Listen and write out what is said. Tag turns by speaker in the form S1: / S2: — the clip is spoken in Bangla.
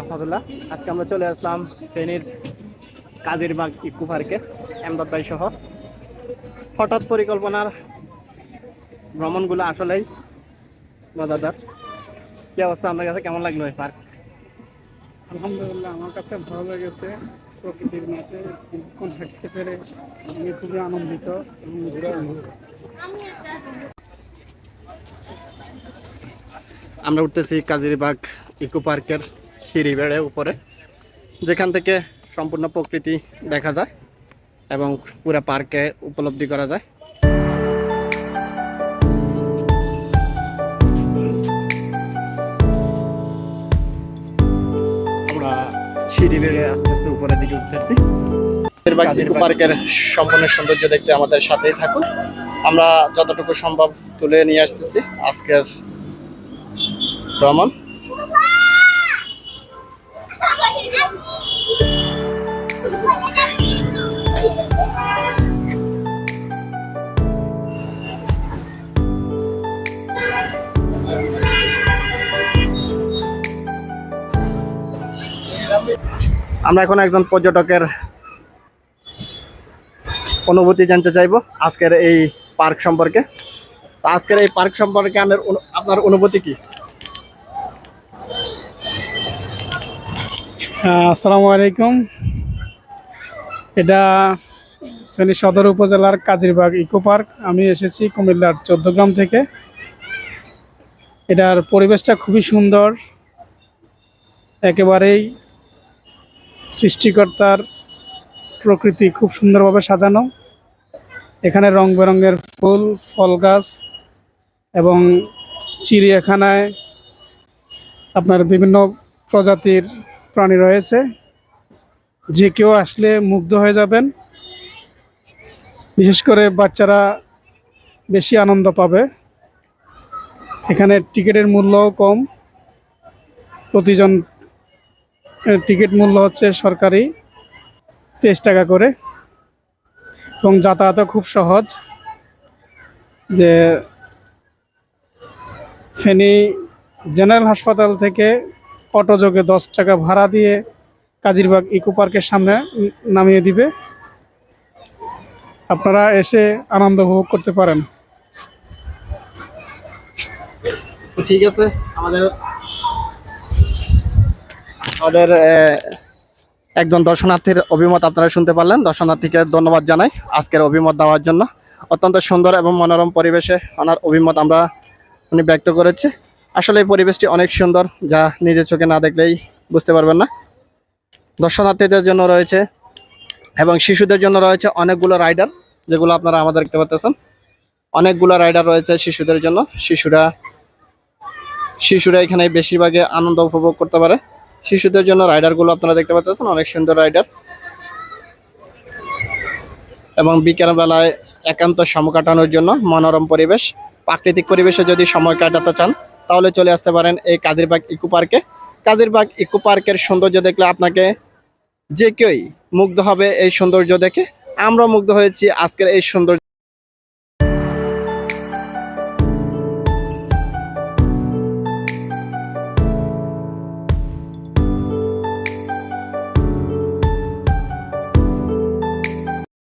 S1: রহমতুল্লাহ। আজকে আমরা চলে আসলাম ফেনীর কাজিরবাগ ইকু পার্কে এমদাদ ভাই সহ। হঠাৎ পরিকল্পনার ভ্রমণগুলো আসলেই মজাদার। কি অবস্থা আপনার কাছে? কেমন লাগল এই পার্ক?
S2: আলহামদুলিল্লাহ আমার কাছে ভালো লেগেছে প্রকৃতির মাঝে। দীর্ঘক্ষণ হাঁটতে পেরে আমি খুবই আনন্দিত।
S1: আমরা উঠতেছি কাজিরবাগ ইকো পার্কের সিঁড়ি বেড়ে উপরে যেখান থেকে সম্পূর্ণ প্রকৃতি দেখা যায় এবং পুরো পার্কে উপলব্ধি করা যায়। আমরা সিঁড়ি বেড়ে আস্তে আস্তে উপরের দিকে উঠতেছি। পার্কের সম্পূর্ণ সৌন্দর্য দেখতে আমাদের সাথেই থাকুন। আমরা যতটুকু সম্ভব তুলে নিয়ে আসতেছি আজকের ভ্রমণ। আমরা এখন একজন পর্যটকের অনুভূতি জানতে চাইব আজকের এই পার্ক সম্পর্কে। আজকের এই পার্ক সম্পর্কে আপনার অনুভূতি কি?
S2: আসসালামু আলাইকুম। এটা ফেনী সদর উপজেলার কাজিরবাগ ইকো পার্ক। আমি এসেছি কুমিল্লার চোদ্দগ্রাম থেকে। এটার পরিবেশটা খুবই সুন্দর। একেবারেই সৃষ্টিকর্তার প্রকৃতি খুব সুন্দরভাবে সাজানো। এখানে রং বেরঙের ফুল, ফল গাছ এবং চিড়িয়াখানায় আপনার বিভিন্ন প্রজাতির প্রাণী রয়েছে। যে কেউ আসলে মুগ্ধ হয়ে যাবেন। বিশেষ করে বাচ্চারা বেশি আনন্দ পাবে। এখানে টিকিটের মূল্যও কম। প্রতিজন টিকিট মূল্য হচ্ছে সরকারি তেইশ টাকা করে। এবং যাতায়াতও খুব সহজ। যে ফেনী জেনারেল হাসপাতাল থেকে অটো যোগে দশ টাকা ভাড়া দিয়ে কাজিরবাগ ইকো পার্কের সামনে নামিয়ে দিবে। আপনারা এসে আনন্দ উপভোগ করতে পারেন।
S1: ঠিক আছে, আমাদের আমাদের একজন দর্শনার্থীর অভিমত আপনারা শুনতে পারলেন। দর্শনার্থীকে ধন্যবাদ জানাই আজকের অভিমত দেওয়ার জন্য। অত্যন্ত সুন্দর এবং মনোরম পরিবেশে ওনার অভিমত আমরা উনি ব্যক্ত করেছে। আসলে এই পরিবেশটি অনেক সুন্দর, যা নিজের চোখে না দেখলেই বুঝতে পারবেন না। দর্শনার্থীদের জন্য রয়েছে এবং শিশুদের জন্য রয়েছে অনেকগুলো রাইডার, যেগুলো আপনারা আমাদের দেখতে পাচ্ছেন। অনেকগুলো রাইডার রয়েছে শিশুদের জন্য। শিশুরা শিশুরা এখানে বেশিরভাগে আনন্দ উপভোগ করতে পারে। শিশুদের জন্য রাইডারগুলো আপনারা দেখতে পাচ্ছেন, অনেক সুন্দর রাইডার। এবং বিকেল বেলায় একান্ত সময় কাটানোর জন্য মনোরম পরিবেশ, প্রাকৃতিক পরিবেশে যদি সময় কাটাতে চান, তাহলে চলে আসতে পারেন এই কাদিরবাগ ইকো পার্কে। কাদিরবাগ ইকো পার্কের সৌন্দর্য দেখলে আপনাকে যে কেউই মুগ্ধ হবে এই সৌন্দর্য দেখে। আমরা মুগ্ধ হয়েছি আজকের এই সৌন্দর্য